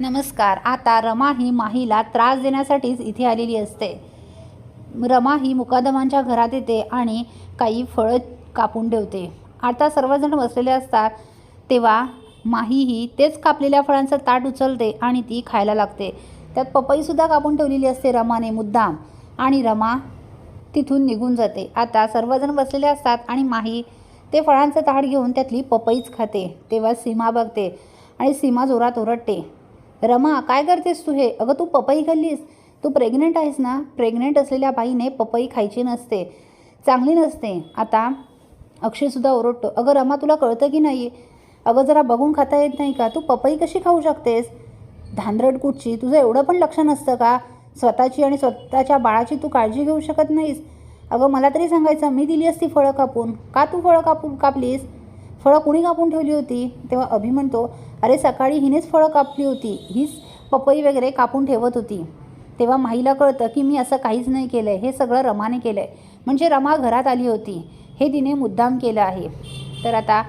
नमस्कार. आता रमा ही माहीला त्रास देण्यासाठीच इथे आलेली असते. रमा ही मुकादमांच्या घरात येते आणि काही फळं कापून ठेवते. आता सर्वजण बसलेले असतात तेव्हा माही ही तेच कापलेल्या फळांचं ताट उचलते आणि ती खायला लागते. त्यात पपईसुद्धा कापून ठेवलेली असते रमाने मुद्दाम. आणि रमा तिथून निघून जाते. आता सर्वजण बसलेले असतात आणि माही ते फळांचं ताट घेऊन त्यातली पपईच खाते. तेव्हा सीमा बघते आणि सीमा जोरात ओरडते. रमा काय करतेस तू हे? अगं तू पपई खाल्लीस. तू प्रेग्नंट आहेस ना? प्रेग्नंट असलेल्या बाईने पपई खायची नसते. चांगली नसते. आता अक्षयसुद्धा ओरडतो. अगं रमा तुला कळतं की नाही? अगं जरा बघून खाता येत नाही का? तू पपई कशी खाऊ शकतेस? धांदरट कुठची? तुझं एवढं पण लक्ष नसतं का? स्वतःची आणि स्वतःच्या बाळाची तू काळजी घेऊ शकत नाहीस. अगं मला तरी सांगायचं मी दिली असती फळं कापून. का तू फळं कापून कापलीस? फळं कुणी कापून ठेवली होती? तेव्हा अभि म्हणतो अरे सकाळी हिनेच फळं कापली होती. हीच पपई वगैरे कापून ठेवत होती. तेव्हा माहीला कळतं की मी असं काहीच नाही केलं आहे हे सगळं रमाने केलं आहे म्हणजे रमा घरात आली होती. हे तिने मुद्दाम केलं आहे. तर आता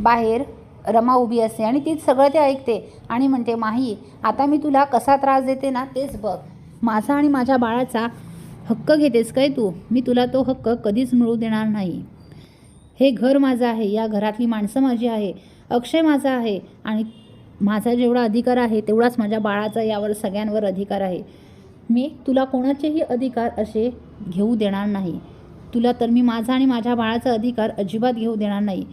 बाहेर रमा उभी असते आणि तीच सगळं ते ऐकते आणि म्हणते माही आता मी तुला कसा त्रास देते ना तेच बघ. माझा आणि माझ्या बाळाचा हक्क घेतेस काय तू? मी तुला तो हक्क कधीच मिळू देणार नाही. हे घर माझं आहे. या घरातली माणसं माझी आहे. अक्षय माझा आहे आणि माझा जेवढा अधिकार आहे तेवढाच माझ्या बाळाचा यावर सगळ्यांवर अधिकार आहे. मी तुला कोणाचेही अधिकार असे घेऊ देणार नाही. तुला तर मी माझा आणि माझ्या बाळाचा अधिकार अजिबात घेऊ देणार नाही.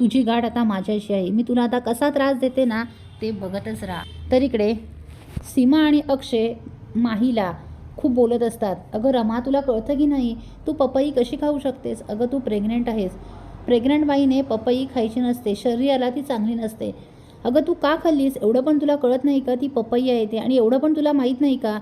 तुझी गाठ आता माझ्याशी आहे. मी तुला आता कसा त्रास देते ना ते बघतच राहा. तर इकडे सीमा आणि अक्षय माहीला खूप बोलत असतात. अगं रमा तुला कळतं की नाही? तू पपई कशी खाऊ शकतेस? अगं तू प्रेग्नेंट आहेस. प्रेग्नंट बाईने पपई खायची नसते शरीराला ती चांगली नसते. अगं तू का खाल्लीस? एवढं पण तुला कळत नाही का ती पपई आहे ते? आणि एवढं पण तुला माहीत नाही का?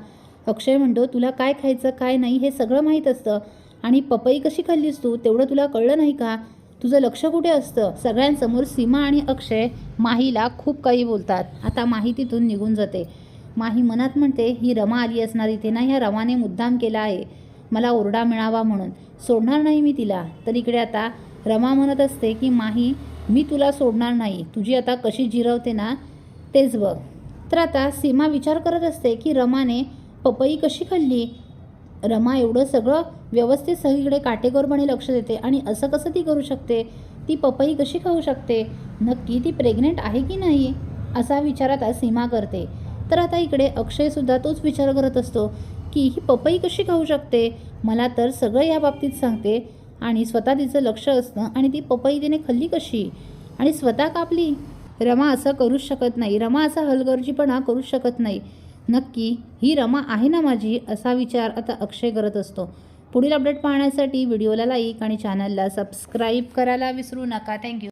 अक्षय म्हणतो तुला काय खायचं काय नाही हे सगळं माहीत असतं. आणि पपई कशी खाल्लीस तू? तेवढं तुला कळलं नाही का? तुझं लक्ष कुठे असतं? सगळ्यांसमोर सीमा आणि अक्षय माहीला खूप काही बोलतात. आता माही तिथून निघून जाते. माही मनात म्हणते ही रमा आली असणार इथे ना? ह्या रमाने मुद्दाम केला आहे. मला ओरडा मिळावा म्हणून. सोडणार नाही मी तिला. तर इकडे आता रमा म्हणत असते की माही मी तुला सोडणार नाही. तुझी आता कशी जिरवते ना तेच बघ. तर आता सीमा विचार करत असते की रमाने पपई कशी खाल्ली? रमा एवढं सगळं व्यवस्थित सगळीकडे काटेकोरपणे लक्ष देते आणि असं कसं ती करू शकते? ती पपई कशी खाऊ शकते? नक्की ती प्रेग्नेंट आहे की नाही? असा विचार आता सीमा करते. तर आता इकडे अक्षयसुद्धा तोच विचार करत असतो की ही पपई कशी खाऊ शकते? मला तर सगळं या बाबतीत सांगते. आणि स्वतः तिचं लक्ष असतं आणि ती पपई तिने खाल्ली कशी? आणि स्वतः कापली? रमा असं करूच शकत नाही. रमा असा हलगर्जीपणा करूच शकत नाही. नक्की ही रमा आहे ना माझी? असा विचार आता अक्षय करत असतो. पुढील अपडेट पाहण्यासाठी व्हिडिओला लाईक आणि चॅनलला सबस्क्राईब करायला विसरू नका. थँक्यू